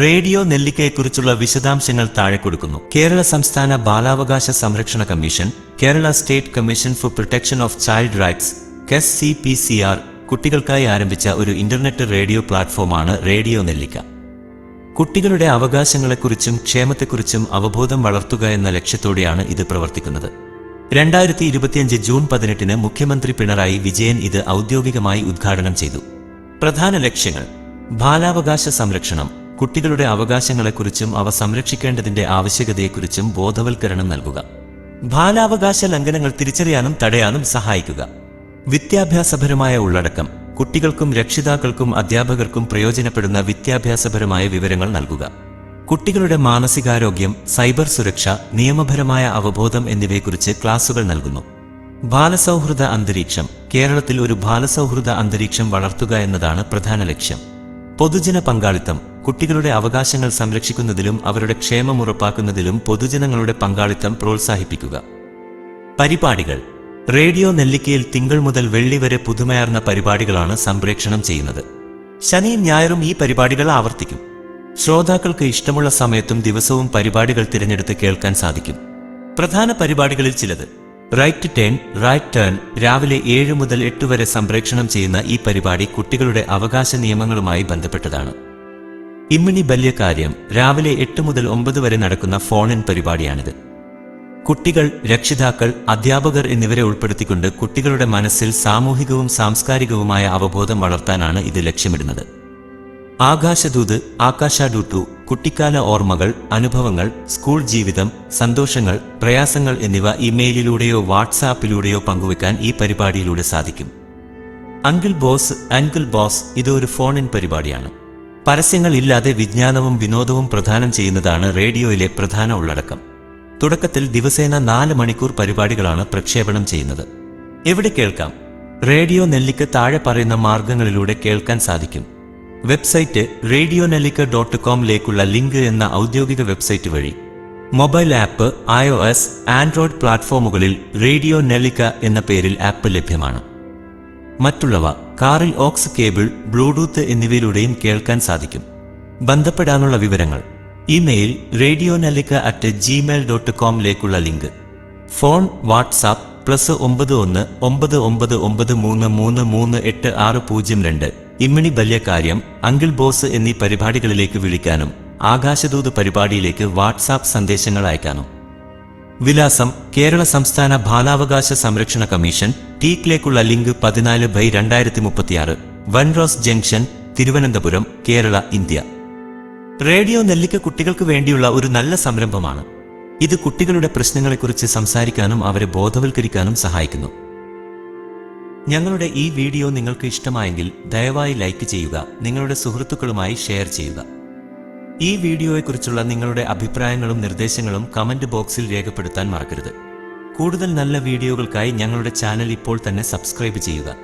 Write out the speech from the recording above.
Radio നെല്ലിക്കയെക്കുറിച്ചുള്ള വിശദാംശങ്ങൾ താഴെ കൊടുക്കുന്നു. കേരള സംസ്ഥാന ബാലാവകാശ സംരക്ഷണ commission Kerala state commission for protection of child rights KES C P C R കുട്ടികൾക്കായി ആരംഭിച്ച ഒരു ഇന്റർനെറ്റ് റേഡിയോ പ്ലാറ്റ്ഫോമാണ് റേഡിയോ നെല്ലിക്ക. കുട്ടികളുടെ അവകാശങ്ങളെക്കുറിച്ചും ക്ഷേമത്തെക്കുറിച്ചും അവബോധം വളർത്തുക എന്ന ലക്ഷ്യത്തോടെയാണ് ഇത് പ്രവർത്തിക്കുന്നത്. രണ്ടായിരത്തി ഇരുപത്തിയഞ്ച് ജൂൺ പതിനെട്ടിന് മുഖ്യമന്ത്രി പിണറായി വിജയൻ ഇത് ഔദ്യോഗികമായി ഉദ്ഘാടനം ചെയ്തു. പ്രധാന ലക്ഷ്യങ്ങൾ. ബാലാവകാശ സംരക്ഷണം. കുട്ടികളുടെ അവകാശങ്ങളെക്കുറിച്ചും അവ സംരക്ഷിക്കേണ്ടതിന്റെ ആവശ്യകതയെക്കുറിച്ചും ബോധവൽക്കരണം നൽകുക. ബാലാവകാശ ലംഘനങ്ങൾ തിരിച്ചറിയാനും തടയാനും സഹായിക്കുക. വിദ്യാഭ്യാസപരമായ ഉള്ളടക്കം. കുട്ടികൾക്കും രക്ഷിതാക്കൾക്കും അധ്യാപകർക്കും പ്രയോജനപ്പെടുന്ന വിദ്യാഭ്യാസപരമായ വിവരങ്ങൾ നൽകുക. കുട്ടികളുടെ മാനസികാരോഗ്യം സൈബർ സുരക്ഷ നിയമപരമായ അവബോധം എന്നിവയെക്കുറിച്ച് ക്ലാസുകൾ നൽകുന്നു. ബാലസൗഹൃദ അന്തരീക്ഷം. കേരളത്തിൽ ഒരു ബാലസൗഹൃദ അന്തരീക്ഷം വളർത്തുക എന്നതാണ് പ്രധാന ലക്ഷ്യം. പൊതുജന പങ്കാളിത്തം. കുട്ടികളുടെ അവകാശങ്ങൾ സംരക്ഷിക്കുന്നതിലും അവരുടെ ക്ഷേമം ഉറപ്പാക്കുന്നതിലും പൊതുജനങ്ങളുടെ പങ്കാളിത്തം പ്രോത്സാഹിപ്പിക്കുക. പരിപാടികൾ. റേഡിയോ നെല്ലിക്കയിൽ തിങ്കൾ മുതൽ വെള്ളി വരെ പുതുമയാർന്ന പരിപാടികളാണ് സംപ്രേക്ഷണം ചെയ്യുന്നത്. ശനിയും ഞായറും ഈ പരിപാടികൾ ആവർത്തിക്കും. ശ്രോതാക്കൾക്ക് ഇഷ്ടമുള്ള സമയത്തും ദിവസവും പരിപാടികൾ തിരഞ്ഞെടുത്ത് കേൾക്കാൻ സാധിക്കും. പ്രധാന പരിപാടികളിൽ ചിലത്. റൈറ്റ് ടേൺ റൈറ്റ് ടേൺ രാവിലെ ഏഴ് മുതൽ എട്ട് വരെ സംപ്രേക്ഷണം ചെയ്യുന്ന ഈ പരിപാടി കുട്ടികളുടെ അവകാശ നിയമങ്ങളുമായി ബന്ധപ്പെട്ടതാണ്. ഇമ്മിണി ബല്യകാര്യം രാവിലെ എട്ട് മുതൽ ഒമ്പത് വരെ നടക്കുന്ന ഫോണിൻ പരിപാടിയാണിത്. കുട്ടികൾ രക്ഷിതാക്കൾ അധ്യാപകർ എന്നിവരെ ഉൾപ്പെടുത്തിക്കൊണ്ട് കുട്ടികളുടെ മനസ്സിൽ സാമൂഹികവും സാംസ്കാരികവുമായ അവബോധം വളർത്താനാണ് ഇത് ലക്ഷ്യമിടുന്നത്. ആകാശദൂത് ആകാശാഡൂട്ടു കുട്ടിക്കാല ഓർമ്മകൾ അനുഭവങ്ങൾ സ്കൂൾ ജീവിതം സന്തോഷങ്ങൾ പ്രയാസങ്ങൾ എന്നിവ ഇമെയിലിലൂടെയോ വാട്സാപ്പിലൂടെയോ പങ്കുവെക്കാൻ ഈ പരിപാടിയിലൂടെ സാധിക്കും. അങ്കിൾ ബോസ് അങ്കിൾ ബോസ് ഇത് ഒരു ഫോൺ ഇൻ പരിപാടിയാണ്. പരസ്യങ്ങൾ ഇല്ലാതെ വിജ്ഞാനവും വിനോദവും പ്രദാനം ചെയ്യുന്നതാണ് റേഡിയോയിലെ പ്രധാന ഉള്ളടക്കം. തുടക്കത്തിൽ ദിവസേന നാല് മണിക്കൂർ പരിപാടികളാണ് പ്രക്ഷേപണം ചെയ്യുന്നത്. എവിടെ കേൾക്കാം? റേഡിയോ നെല്ലിക്ക് താഴെ പറയുന്ന മാർഗങ്ങളിലൂടെ കേൾക്കാൻ സാധിക്കും. വെബ്സൈറ്റ് റേഡിയോ നെല്ലിക്ക ഡോട്ട് കോമിലേക്കുള്ള ലിങ്ക് എന്ന ഔദ്യോഗിക വെബ്സൈറ്റ് വഴി. Mobile app I O S android പ്ലാറ്റ്ഫോമുകളിൽ റേഡിയോ നെല്ലിക്ക എന്ന പേരിൽ ആപ്പ് ലഭ്യമാണ്. മറ്റുള്ളവ കാറിൽ ഓക്സ് കേബിൾ ബ്ലൂടൂത്ത് എന്നിവയിലൂടെയും കേൾക്കാൻ സാധിക്കും. ബന്ധപ്പെടാനുള്ള വിവരങ്ങൾ. Email radio Nellikka at gmail dot കോമിലേക്കുള്ള link. Phone WhatsApp plus ഒമ്പത് ഒന്ന് ഒമ്പത് ഒമ്പത് ഒമ്പത് മൂന്ന് മൂന്ന് മൂന്ന് എട്ട് ആറ് പൂജ്യം രണ്ട്. ഇമ്മിണി ബല്യകാര്യം അങ്കിൾ ബോസ് എന്നീ പരിപാടികളിലേക്ക് വിളിക്കാനും ആകാശദൂത് പരിപാടിയിലേക്ക് വാട്സാപ്പ് സന്ദേശങ്ങൾ അയക്കാനും. വിലാസം കേരള സംസ്ഥാന ബാലാവകാശ സംരക്ഷണ കമ്മീഷൻ ടീക്കിലേക്കുള്ള ലിങ്ക് പതിനാല് ബൈ രണ്ടായിരത്തി മുപ്പത്തിയാറ് Vanross junction Thiruvananthapuram Kerala India. Radio Nellikka കുട്ടികൾക്ക് വേണ്ടിയുള്ള ഒരു നല്ല സംരംഭമാണ്. ഇത് കുട്ടികളുടെ പ്രശ്നങ്ങളെക്കുറിച്ച് സംസാരിക്കാനും അവരെ ബോധവൽക്കരിക്കാനും സഹായിക്കുന്നു. ഞങ്ങളുടെ ഈ വീഡിയോ നിങ്ങൾക്ക് ഇഷ്ടമായെങ്കിൽ ദയവായി ലൈക്ക് ചെയ്യുക നിങ്ങളുടെ സുഹൃത്തുക്കളുമായി ഷെയർ ചെയ്യുക. ഈ വീഡിയോയെക്കുറിച്ചുള്ള നിങ്ങളുടെ അഭിപ്രായങ്ങളും നിർദ്ദേശങ്ങളും കമന്റ് ബോക്സിൽ രേഖപ്പെടുത്താൻ മറക്കരുത്. കൂടുതൽ നല്ല വീഡിയോകൾക്കായി ഞങ്ങളുടെ ചാനൽ ഇപ്പോൾ തന്നെ സബ്സ്ക്രൈബ് ചെയ്യുക.